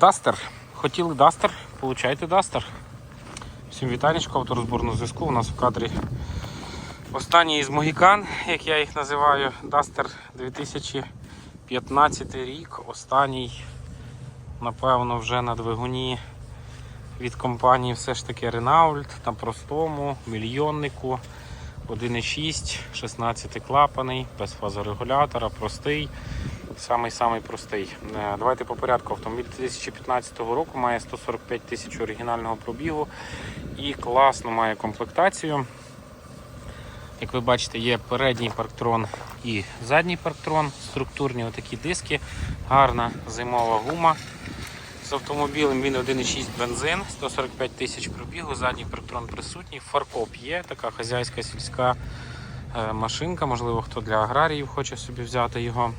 Дастер. Хотіли Дастер, получайте Дастер. Всім вітанечко, авторозборного зв'язку. У нас в кадрі останній із Могікан, як я їх називаю, Дастер 2015 рік. Останній, напевно, вже на двигуні від компанії все ж таки Renault на простому, мільйоннику. 1,6, 16 клапаний, без фазорегулятора, простий. Самий-самий простий. Е, Давайте по порядку. Автомобіль 2015 року має 145 тисяч оригінального пробігу і класно має комплектацію. Як ви бачите, є передній парктрон і задній парктрон, структурні отакі диски, гарна зимова гума. З автомобілем він 1,6 бензин, 145 тисяч пробігу, задній парктрон присутній, фаркоп є, така хазяйська сільська е, машинка, можливо, хто для аграріїв хоче собі взяти його.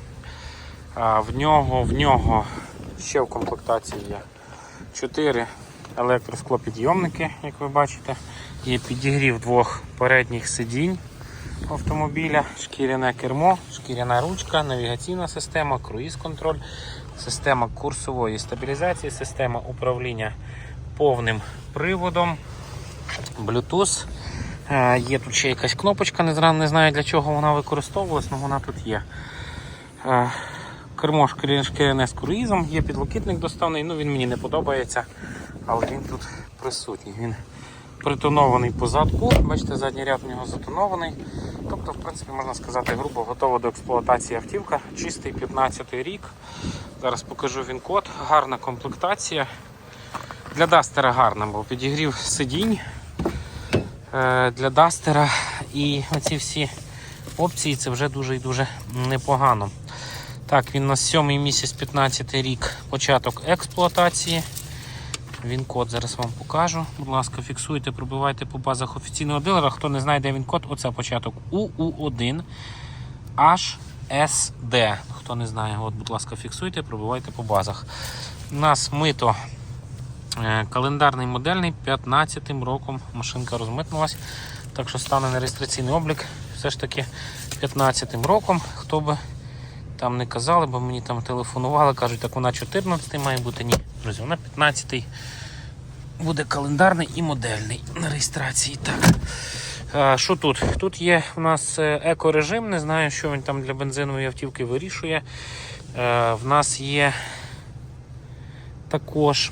В нього, в нього ще в комплектації є 4 електросклопідйомники, як ви бачите. Є підігрів двох передніх сидінь автомобіля, шкіряне кермо, шкіряна ручка, навігаційна система, круїз-контроль, система курсової стабілізації, система управління повним приводом, Bluetooth. Е, Є тут ще якась кнопочка, не знаю для чого вона використовувалась, але вона тут є. Кермо шкіря- шкіряне з круїзом, є підлокітник доставний, ну він мені не подобається, але він тут присутній. Він притонований по задку. Бачите, задній ряд у нього затонований. Тобто, в принципі, можна сказати, грубо готова до експлуатації автівка. Чистий 15 рік. Зараз покажу він код. Гарна комплектація. Для Дастера гарна, бо підігрів сидінь е, для Дастера і оці всі опції це вже дуже і дуже непогано. Так, він у нас 7 місяць 15 рік, початок експлуатації. Він код зараз вам покажу. Будь ласка, фіксуйте, пробивайте по базах офіційного дилера. Хто не знає, де він код, оце початок УУ1 HSD. Хто не знає, от, будь ласка, фіксуйте, пробивайте по базах. У нас мито е, календарний модельний 15-м роком машинка розмитнулась. Так що стане на реєстраційний облік все ж таки 15 роком. Хто би там не казали, бо мені там телефонували, кажуть, так вона 14 має бути. Ні, друзі, вона 15 буде календарний і модельний на реєстрації. Так. Що тут? Тут є у нас е, екорежим, не знаю, що він там для бензинової автівки вирішує. Е, В нас є також.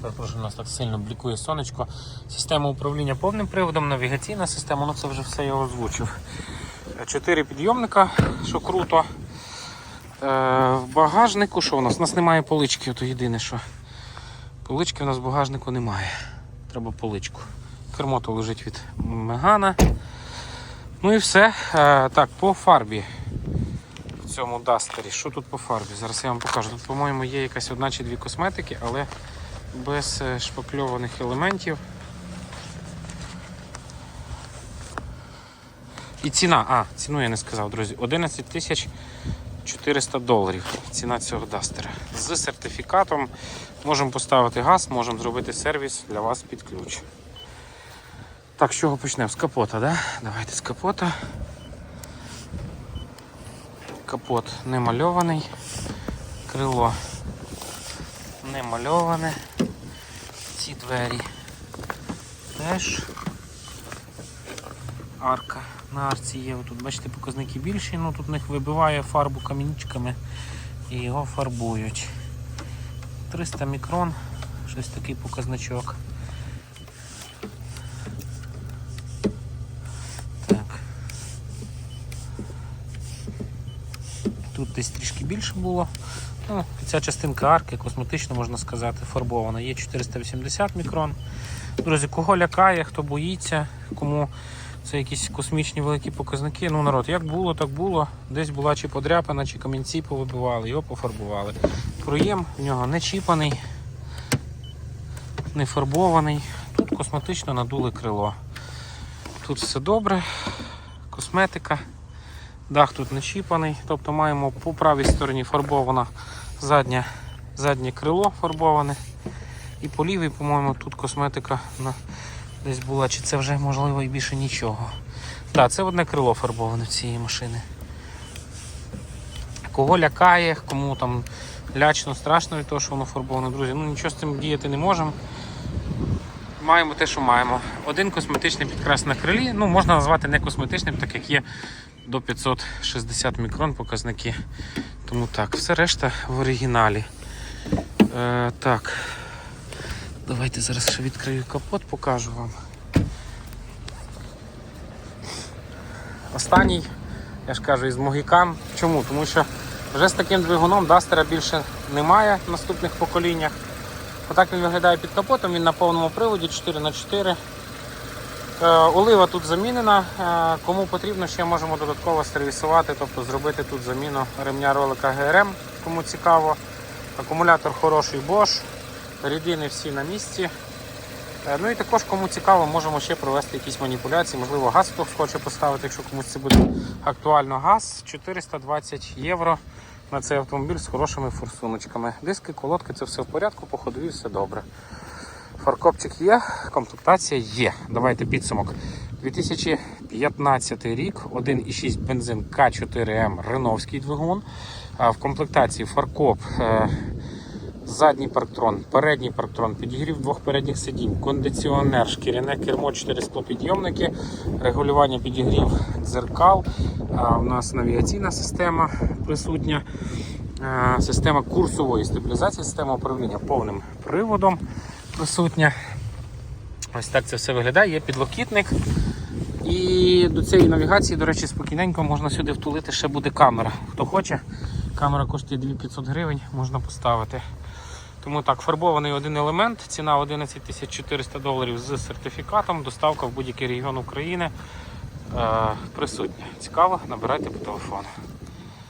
Перепрошую, у нас так сильно блікує сонечко. Система управління повним приводом, навігаційна система, ну це вже все я озвучив. Чотири підйомника, що круто. Е, в багажнику, що у нас? У нас немає полички, то єдине, що полички у нас в багажнику немає. Треба поличку. Кермо то лежить від Мегана. Ну і все. Е, так, по фарбі в цьому дастері. Що тут по фарбі? Зараз я вам покажу. Тут, по-моєму, є якась одна чи дві косметики, але без е, шпакльованих елементів. І ціна, а, ціну я не сказав, друзі. 11 тисяч 400 доларів. Ціна цього дастера. З сертифікатом можемо поставити газ, можемо зробити сервіс для вас під ключ. Так, з чого почнемо? З капота, да? Давайте з капота. Капот не мальований, крило не мальоване. Ці двері теж арка на арці є. Тут бачите, показники більші, ну тут в них вибиває фарбу камінчиками і його фарбують. 300 мікрон, щось такий показничок. Так. Тут десь трішки більше було. Ну, ця частинка арки, косметично можна сказати, фарбована. Є 480 мікрон. Друзі, кого лякає, хто боїться, кому це якісь космічні великі показники. Ну, народ, як було, так було. Десь була чи подряпина, чи камінці повибивали, його пофарбували. Проєм в нього не чіпаний, не фарбований. Тут косметично надули крило. Тут все добре, косметика. Дах тут не чіпаний, тобто маємо по правій стороні фарбована заднє, заднє крило фарбоване. І по лівій, по-моєму, тут косметика на, десь була, чи це вже можливо і більше нічого. Так, це одне крило фарбоване цієї машини. Кого лякає, кому там лячно, страшно від того, що воно фарбовано, друзі. Ну нічого з цим діяти не можемо. Маємо те, що маємо. Один косметичний підкрас на крилі. Ну, можна назвати не косметичним, так як є до 560 мікрон показники. Тому так, все решта в оригіналі. Е, так. Давайте зараз ще відкрию капот, покажу вам. Останній, я ж кажу, із Могікан. Чому? Тому що вже з таким двигуном Дастера більше немає в наступних поколіннях. Отак він виглядає під капотом, він на повному приводі 4х4. Е, Олива тут замінена. Е, Кому потрібно, ще можемо додатково сервісувати, тобто зробити тут заміну ремня ролика ГРМ, кому цікаво. Акумулятор хороший Bosch, рідини всі на місці. Е, Ну і також, кому цікаво, можемо ще провести якісь маніпуляції. Можливо, газ хтось хоче поставити, якщо комусь це буде актуально. Газ 420 євро на цей автомобіль з хорошими форсуночками. Диски, колодки, це все в порядку, по ходові все добре. Фаркопчик є, комплектація є. Давайте підсумок. 2015 рік, 1,6 бензин К4М Реновський двигун. В комплектації фаркоп, е, задній парктрон, передній парктрон, підігрів двох передніх сидінь, кондиціонер, шкіряне кермо, 4 склопідйомники, регулювання підігрів дзеркал. У нас навігаційна система присутня. Система курсової стабілізації, система управління повним приводом присутня. Ось так це все виглядає. Є підлокітник. І до цієї навігації, до речі, спокійненько можна сюди втулити, ще буде камера. Хто хоче, камера коштує 2500 гривень, можна поставити. Тому так, фарбований один елемент, ціна 11 400 доларів з сертифікатом, доставка в будь-який регіон України е, присутня. Цікаво, набирайте по телефону.